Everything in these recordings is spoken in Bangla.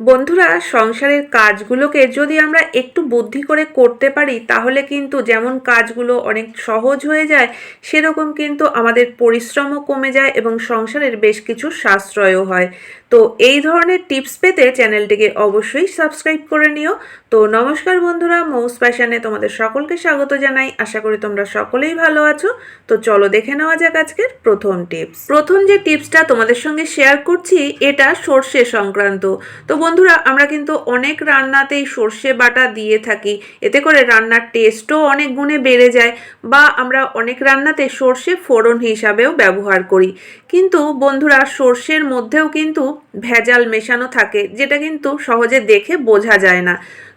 বন্ধুরা, সংসারের কাজগুলোকে যদি আমরা একটু বুদ্ধি করে করতে পারি, তাহলে কিন্তু যেমন কাজগুলো অনেক সহজ হয়ে যায়, সেরকম কিন্তু আমাদের পরিশ্রমও কমে যায় এবং সংসারের বেশ কিছু সাশ্রয়ও হয়। তো এই ধরনের টিপস পেতে চ্যানেলটিকে অবশ্যই সাবস্ক্রাইব করে নিও। তো নমস্কার বন্ধুরা, মৌস প্যাশনে তোমাদের সকলকে স্বাগত জানাই। আশা করি তোমরা সকলেই ভালো আছো। তো চলো দেখে নেওয়া যাক আজকের প্রথম টিপস। প্রথম যে টিপসটা তোমাদের সঙ্গে শেয়ার করছি, এটা সর্ষে সংক্রান্ত। তো বন্ধুরা, আমরা কিন্তু অনেক রান্নাতেই সর্ষে বাটা দিয়ে থাকি। এতে করে রান্নার টেস্টও অনেক গুণে বেড়ে যায় বা আমরা অনেক রান্নাতে সর্ষে ফোড়ন হিসাবেও ব্যবহার করি। কিন্তু বন্ধুরা, সর্ষের মধ্যেও কিন্তু ভেজাল মেশানো থাকে, যেটা কিন্তু সহজে দেখে বোঝা যায় না।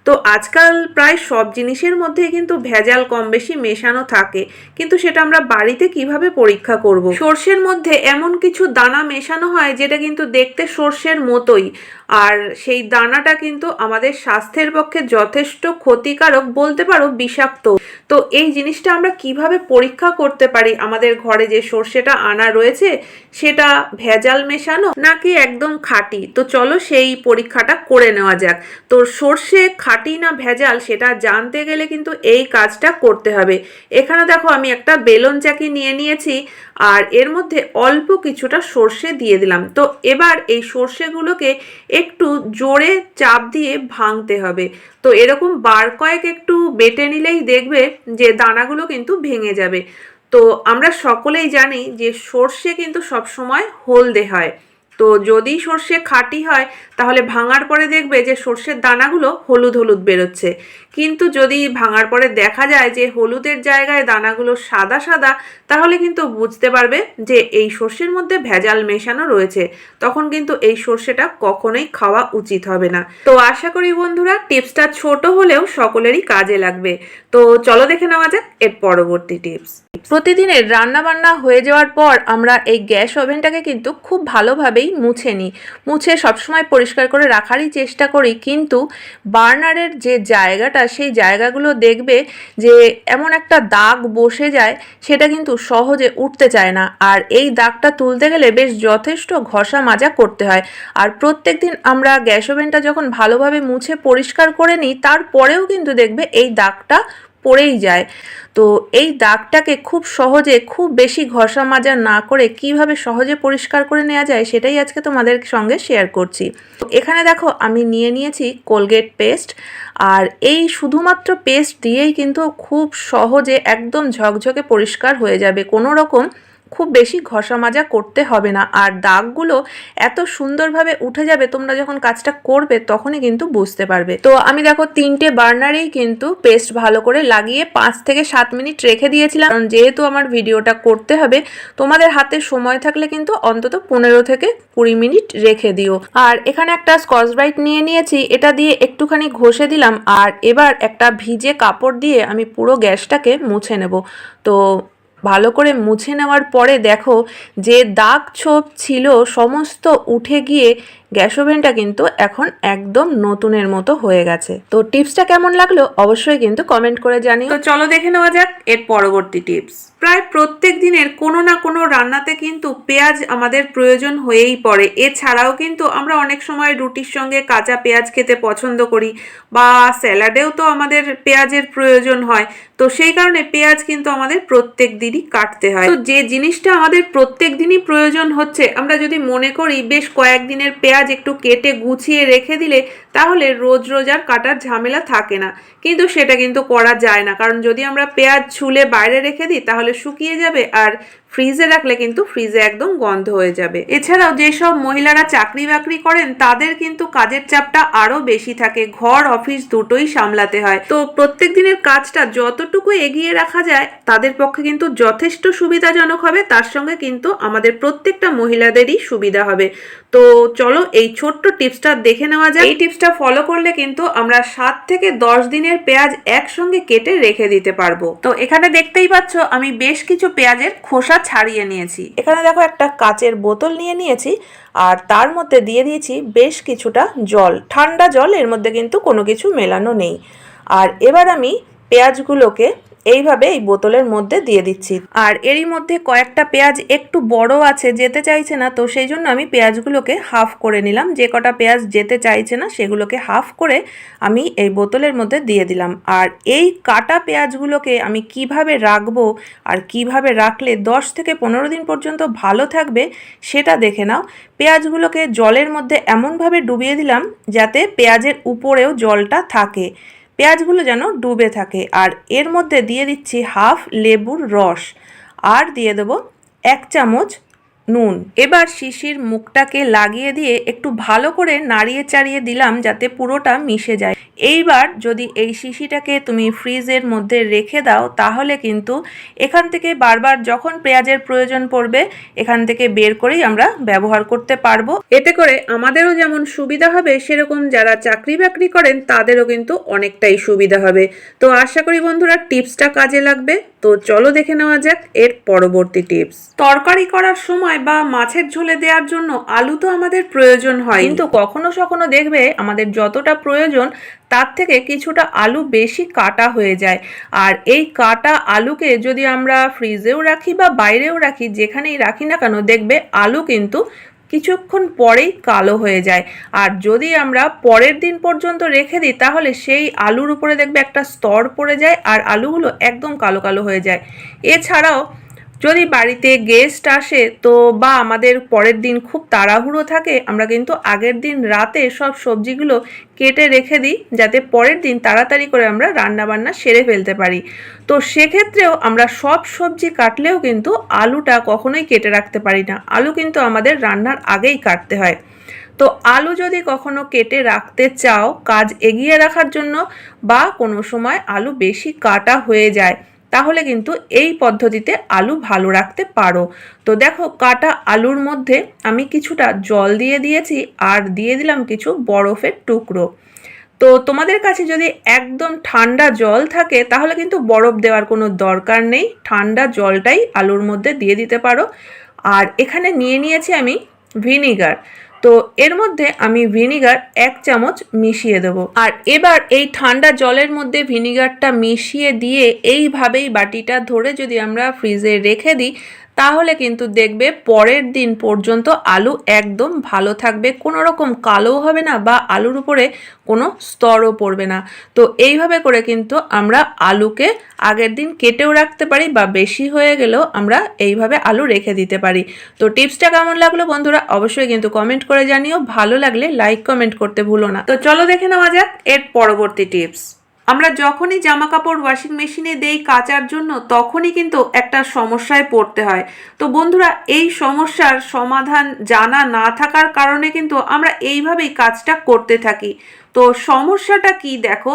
তো আজকাল প্রায় সব জিনিসের মধ্যে কিন্তু ভেজাল কম বেশি মেশানো থাকে, কিন্তু সেটা আমরা বাড়িতে কীভাবে পরীক্ষা করব? সর্ষের মধ্যে এমন কিছু দানা মেশানো হয়, যেটা কিন্তু দেখতে সর্ষের মতোই। আর সেই দানাটা কিন্তু আমাদের স্বাস্থ্যের পক্ষে যথেষ্ট ক্ষতিকারক বলতে পারো বিষাক্ত। তো এই জিনিসটা আমরা কীভাবে পরীক্ষা করতে পারি? আমাদের ঘরে যে সর্ষেটা আনা রয়েছে, সেটা ভেজাল মেশানো নাকি একদম খাঁটি? তো চলো সেই পরীক্ষাটা করে নেওয়া যাক। তো সর্ষে খাঁটি না ভেজাল, সেটা জানতে গেলে কিন্তু এই কাজটা করতে হবে। এখানে দেখো আমি একটা বেলন চাকি নিয়ে নিয়েছি। আর এর মধ্যে অল্প কিছুটা সর্ষে দিয়ে দিলাম। তো এবার এই সর্ষেগুলোকে একটু জোরে চাপ দিয়ে ভাঙতে হবে। তো এরকম বার কয়েক একটু বেটে নিলেই দেখবে যে দানাগুলো কিন্তু ভেঙে যাবে। তো আমরা সকলেই জানি যে সর্ষে কিন্তু সবসময় হলদে হয়। তো যদি সর্ষে খাঁটি হয়, তাহলে ভাঙার পরে দেখবে যে সর্ষের দানাগুলো হলুদ হলুদ বেরোচ্ছে। কিন্তু যদি ভাঙার পরে দেখা যায় যে হলুদের জায়গায় দানাগুলো সাদা সাদা, তাহলে কিন্তু বুঝতে পারবে যে এই সর্ষের মধ্যে ভেজাল মেশানো রয়েছে। তখন কিন্তু এই সর্ষেটা কখনোই খাওয়া উচিত হবে না। তো আশা করি বন্ধুরা, টিপসটা ছোট হলেও সকলেরই কাজে লাগবে। তো চলো দেখে নেওয়া যাক এর পরবর্তী টিপস। প্রতিদিনের রান্না বান্না হয়ে যাওয়ার পর আমরা এই গ্যাস ওভেনটাকে কিন্তু খুব ভালোভাবেই মুছে নিই। মুছে সবসময় পরিষ্কার করে রাখারই চেষ্টা করি, কিন্তু বার্নারের যে জায়গাটা সেই জায়গাগুলো দেখবে যে এমন একটা দাগ বসে যায়, সেটা কিন্তু সহজে উঠতে চায় না। আর এই দাগটা তুলতে গেলে বেশ যথেষ্ট ঘষা মাজা করতে হয়। আর প্রত্যেক দিন আমরা গ্যাস ওভেনটা যখন ভালোভাবে মুছে পরিষ্কার করে নিই, তারপরেও কিন্তু দেখবে এই দাগটা পড়েই যায়। তো এই দাগটাকে খুব সহজে, খুব বেশি ঘষা মাজা না করে কীভাবে সহজে পরিষ্কার করে নেওয়া যায় সেটাই আজকে তোমাদের সঙ্গে শেয়ার করছি। এখানে দেখো, আমি নিয়ে নিয়েছি কোলগেট পেস্ট আর এই শুধুমাত্র পেস্ট দিয়েই কিন্তু খুব সহজে একদম ঝকঝকে পরিষ্কার হয়ে যাবে। কোনো রকম খুব বেশি ঘষা মাজা করতে হবে না। আর দাগগুলো এত সুন্দরভাবে উঠে যাবে, তোমরা যখন কাজটা করবে তখনই কিন্তু বুঝতে পারবে। তো আমি দেখো তিনটে বার্নারেই কিন্তু পেস্ট ভালো করে লাগিয়ে পাঁচ থেকে সাত মিনিট রেখে দিয়েছিলাম। কারণ যেহেতু আমার ভিডিওটা করতে হবে, তোমাদের হাতে সময় থাকলে কিন্তু অন্তত পনেরো থেকে কুড়ি মিনিট রেখে দিও। আর এখানে একটা স্কচ ব্রাইট নিয়ে নিয়েছি, এটা দিয়ে একটুখানি ঘষে দিলাম। আর এবার একটা ভিজে কাপড় দিয়ে আমি পুরো গ্যাসটাকে মুছে নেব। তো ভালো করে মুছে নেওয়ার পরে দেখো যে দাগ ছোপ ছিল সমস্ত উঠে গিয়ে গ্যাস ওভেনটা কিন্তু এখন একদম নতুনের মতো হয়ে গেছে। তো টিপসটা কেমন লাগল অবশ্যই কিন্তু কমেন্ট করে জানিও। তো চলো দেখে নেওয়া যাক এর পরবর্তী টিপস। প্রায় প্রত্যেক দিনের কোনো না কোনো রান্নাতে কিন্তু পেঁয়াজ আমাদের প্রয়োজন হয়েই পড়ে। এছাড়াও কিন্তু আমরা অনেক সময় রুটির সঙ্গে কাঁচা পেঁয়াজ খেতে পছন্দ করি বা স্যালাডেও তো আমাদের পেঁয়াজের প্রয়োজন হয়। তো সেই কারণে পেঁয়াজ কিন্তু আমাদের প্রত্যেক দিনই কাটতে হয়। তো যে জিনিসটা আমাদের প্রত্যেক দিনই প্রয়োজন হচ্ছে, আমরা যদি মনে করি বেশ কয়েকদিনের পেঁয়াজ একটু কেটে গুছিয়ে রেখে দিলে তাহলে রোজ রোজ আর কাটার ঝামেলা থাকে না। কিন্তু সেটা কিন্তু করা যায় না। কারণ যদি আমরা পেঁয়াজ ছুলে বাইরে রেখে দিই, তাহলে শুকিয়ে যাবে আর ফ্রিজে রাখলে কিন্তু ফ্রিজে একদম গন্ধ হয়ে যাবে। এছাড়াও যেসব মহিলারা চাকরি বাকরি করেন, তাদের কিন্তু কাজের চাপটা আরও বেশি থাকে। ঘর, অফিস দুটোই সামলাতে হয়। তো প্রত্যেক দিনের কাজটা যতটুকু এগিয়ে রাখা যায়, তাদের পক্ষে কিন্তু যথেষ্ট সুবিধাজনক হবে। তার সঙ্গে কিন্তু আমাদের প্রত্যেকটা মহিলাদেরই সুবিধা হবে। তো চলো এই ছোট্ট টিপসটা দেখে নেওয়া যায় এই টিপসটা ফলো করলে কিন্তু আমরা সাত থেকে দশ দিনের পেঁয়াজ একসঙ্গে কেটে রেখে দিতে পারব। তো এখানে দেখতেই পাচ্ছ, আমি বেশ কিছু পেঁয়াজের খোসা ছাড়িয়ে নিয়েছি। এখানে দেখো একটা কাচের বোতল নিয়ে নিয়েছি আর তার মধ্যে দিয়ে দিয়েছি বেশ কিছুটা জল। ঠান্ডা জল, এর মধ্যে কিন্তু কোনো কিছু মেলানো নেই। আর এবার আমি পেঁয়াজগুলোকে এইভাবে এই বোতলের মধ্যে দিয়ে দিচ্ছি। আর এরই মধ্যে কয়েকটা পেঁয়াজ একটু বড় আছে, যেতে চাইছে না, তো সেই জন্য আমি পেঁয়াজগুলোকে হাফ করে নিলাম। যে কটা পেঁয়াজ যেতে চাইছে না, সেগুলোকে হাফ করে আমি এই বোতলের মধ্যে দিয়ে দিলাম। আর এই কাটা পেঁয়াজগুলোকে আমি কীভাবে রাখব আর কীভাবে রাখলে দশ থেকে পনেরো দিন পর্যন্ত ভালো থাকবে, সেটা দেখে নাও। পেঁয়াজগুলোকে জলের মধ্যে এমনভাবে ডুবিয়ে দিলাম, যাতে পেঁয়াজের উপরেও জলটা থাকে। পেঁয়াজগুলো যেন ডুবে থাকে। আর এর মধ্যে দিয়ে দিচ্ছি হাফ লেবুর রস। আর দিয়ে দেবো এক চামচ নুন। এবার শিশির মুখটাকে লাগিয়ে দিয়ে একটু ভালো করে নাড়িয়ে চাড়িয়ে দিলাম যাতে পুরোটা মিশে যায়। এইবার যদি এই শিশিটাকে তুমি ফ্রিজের মধ্যে রেখে দাও, তাহলে কিন্তু এখান থেকে বারবার যখন পেঁয়াজের প্রয়োজন পড়বে, এখান থেকে বের করেই আমরা ব্যবহার করতে পারব। এতে করে আমাদেরও যেমন সুবিধা হবে, সেরকম যারা চাকরি বাকরি করেন, তাদেরও কিন্তু অনেকটাই সুবিধা হবে। তো আশা করি বন্ধুরা, টিপসটা কাজে লাগবে। তো চলো দেখে নেওয়া যাক এর পরবর্তী টিপস। তরকারি করার সময় বা মাছের ঝোলে দেওয়ার জন্য আলু তো আমাদের প্রয়োজন হয়। কিন্তু কখনো সখনো দেখবে আমাদের যতটা প্রয়োজন তার থেকে কিছুটা আলু বেশি কাটা হয়ে যায়। আর এই কাটা আলুকে যদি আমরা ফ্রিজেও রাখি বা বাইরেও রাখি, যেখানেই রাখি না কেন, দেখবে আলু কিন্তু কিছুক্ষণ পরেই কালো হয়ে যায়। আর যদি আমরা পরের দিন পর্যন্ত রেখে দিই, তাহলে সেই আলুর উপরে দেখবে একটা স্তর পড়ে যায় আর আলুগুলো একদম কালো কালো হয়ে যায়। এছাড়াও যদি বাড়িতে গেস্ট আসে, তো বা আমাদের পরের দিন খুব তাড়াহুড়ো থাকে, আমরা কিন্তু আগের দিন রাতে সব সবজিগুলো কেটে রেখে দিই, যাতে পরের দিন তাড়াতাড়ি করে আমরা রান্না বান্না সেরে ফেলতে পারি। তো সেক্ষেত্রেও আমরা সব সবজি কাটলেও কিন্তু আলুটা কখনোই কেটে রাখতে পারি না। আলু কিন্তু আমাদের রান্নার আগেই কাটতে হয়। তো আলু যদি কখনো কেটে রাখতে চাও, কাজ এগিয়ে রাখার জন্য বা কোনো সময় আলু বেশি কাটা হয়ে যায় তাহলে কিন্তু এই পদ্ধতিতে আলু ভালো রাখতে পারো। তো দেখো, কাটা আলুর মধ্যে আমি কিছুটা জল দিয়ে দিয়েছি আর দিয়ে দিলাম কিছু বরফের টুকরো। তো তোমাদের কাছে যদি একদম ঠান্ডা জল থাকে, তাহলে কিন্তু বরফ দেওয়ার কোনো দরকার নেই। ঠান্ডা জলটাই আলুর মধ্যে দিয়ে দিতে পারো। আর এখানে নিয়ে নিয়েছি আমি ভিনিগার। তো এর মধ্যে আমি ভিনিগার এক চামচ মিশিয়ে দেব। আর এবার এই ঠান্ডা জলের মধ্যে ভিনিগারটা মিশিয়ে দিয়ে এইভাবেই বাটিটা ধরে যদি আমরা ফ্রিজে রেখে দিই তাহলে কিন্তু দেখবে পরের দিন পর্যন্ত আলু একদম ভালো থাকবে কোনো রকম কালো হবে না বা আলুর উপরে কোনো স্তরও পড়বে না। তো এইভাবে করে কিন্তু আমরা আলুকে আগের দিন কেটেও রাখতে পারি বা বেশি হয়ে গেলেও আমরা এইভাবে আলু রেখে দিতে পারি। তো টিপসটা কেমন লাগল বন্ধুরা অবশ্যই কিন্তু কমেন্ট করে জানিও। ভালো লাগলে লাইক, কমেন্ট করতে ভুলো না। তো চলো দেখে নেওয়া যাক এর পরবর্তী টিপস। আমরা যখনই জামা কাপড় ওয়াশিং মেশিনে দেই কাচার জন্য, তখনই কিন্তু একটা সমস্যায় পড়তে হয়। তো বন্ধুরা, এই সমস্যার সমাধান জানা না থাকার কারণে কিন্তু আমরা এইভাবেই কাজটা করতে থাকি। তো সমস্যাটা কি দেখো?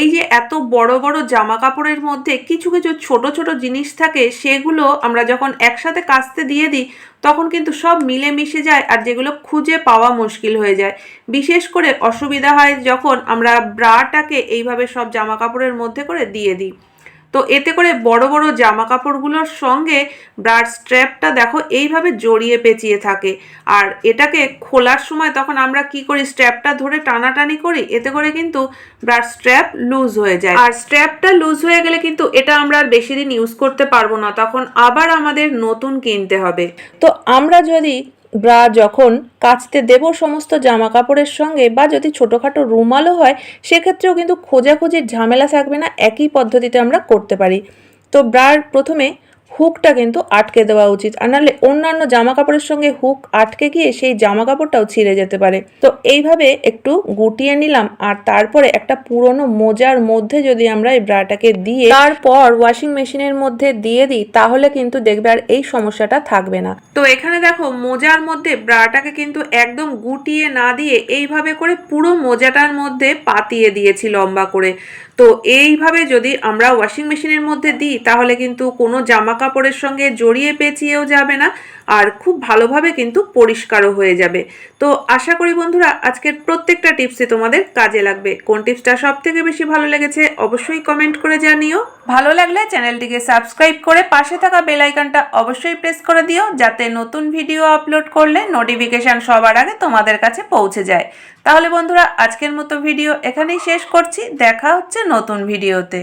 এই যে এত বড় বড় জামা কাপড়ের মধ্যে কিছু কিছু ছোট ছোট জিনিস থাকে, সেগুলো আমরা যখন একসাথে কাচতে দিয়ে দিই, তখন কিন্তু সব মিলে মিশে যায় আর যেগুলো খুঁজে পাওয়া মুশকিল হয়ে যায়। বিশেষ করে অসুবিধা হয় যখন আমরা ব্রাটাকে এইভাবে সব জামা কাপড়ের মধ্যে করে দিয়ে দিই। তো এতে করে বড় বড় জামা কাপড়গুলোর সঙ্গে ব্রাড স্ট্র্যাপটা দেখো এইভাবে জড়িয়ে পেঁচিয়ে থাকে। আর এটাকে খোলার সময় তখন আমরা কি করি, স্ট্র্যাপটা ধরে টানাটানি করি, এতে করে কিন্তু ব্রাড স্ট্র্যাপ লুজ হয়ে যায়। আর স্ট্র্যাপটা লুজ হয়ে গেলে কিন্তু এটা আমরা আর বেশি দিন ইউজ করতে পারব না, তখন আবার আমাদের নতুন কিনতে হবে। তো আমরা যদি ব্রা যখন কাচতে দেব সমস্ত জামা কাপড়ের সঙ্গে বা যদি ছোটোখাটো রুমালও হয়, সেক্ষেত্রেও কিন্তু খোঁজাখুঁজির ঝামেলা থাকবে না, একই পদ্ধতিতে আমরা করতে পারি। তো ব্রার প্রথমে হুকটা কিন্তু আটকে দেওয়া উচিত। আর নাহলে অন্যান্য জামা কাপড়ের সঙ্গে হুক আটকে গিয়ে সেই জামা কাপড়টাও ছিঁড়ে যেতে পারে। তো এইভাবে একটু গুটিয়ে নিলাম, আর তারপরে একটা পুরনো মোজার মধ্যে যদি আমরা এই ব্রাটাকে দিয়ে তারপর ওয়াশিং মেশিনের মধ্যে দিয়ে দিই, তাহলে কিন্তু দেখবে আর এই সমস্যাটা থাকবে না। তো এখানে দেখো, মোজার মধ্যে ব্রাটাকে কিন্তু একদম গুটিয়ে না দিয়ে এইভাবে করে পুরো মোজাটার মধ্যে পাতিয়ে দিয়েছি লম্বা করে। তো এইভাবে যদি আমরা ওয়াশিং মেশিনের মধ্যে দিই, তাহলে কিন্তু কোনো জামা কাপড়ের সঙ্গে জড়িয়ে পেঁচিয়েও যাবে না। আর খুব ভালোভাবে কিন্তু পরিষ্কারও হয়ে যাবে। তো আশা করি বন্ধুরা, আজকের প্রত্যেকটা টিপসই তোমাদের কাজে লাগবে। কোন টিপসটা সব থেকে বেশি ভালো লেগেছে অবশ্যই কমেন্ট করে জানিও। ভালো লাগলে চ্যানেলটিকে সাবস্ক্রাইব করে পাশে থাকা বেল আইকনটা অবশ্যই প্রেস করে দিও, যাতে নতুন ভিডিও আপলোড করলে নোটিফিকেশান সবার আগে তোমাদের কাছে পৌঁছে যায়। তাহলে বন্ধুরা, আজকের মতো ভিডিও এখানেই শেষ করছি। দেখা হচ্ছে নতুন ভিডিওতে।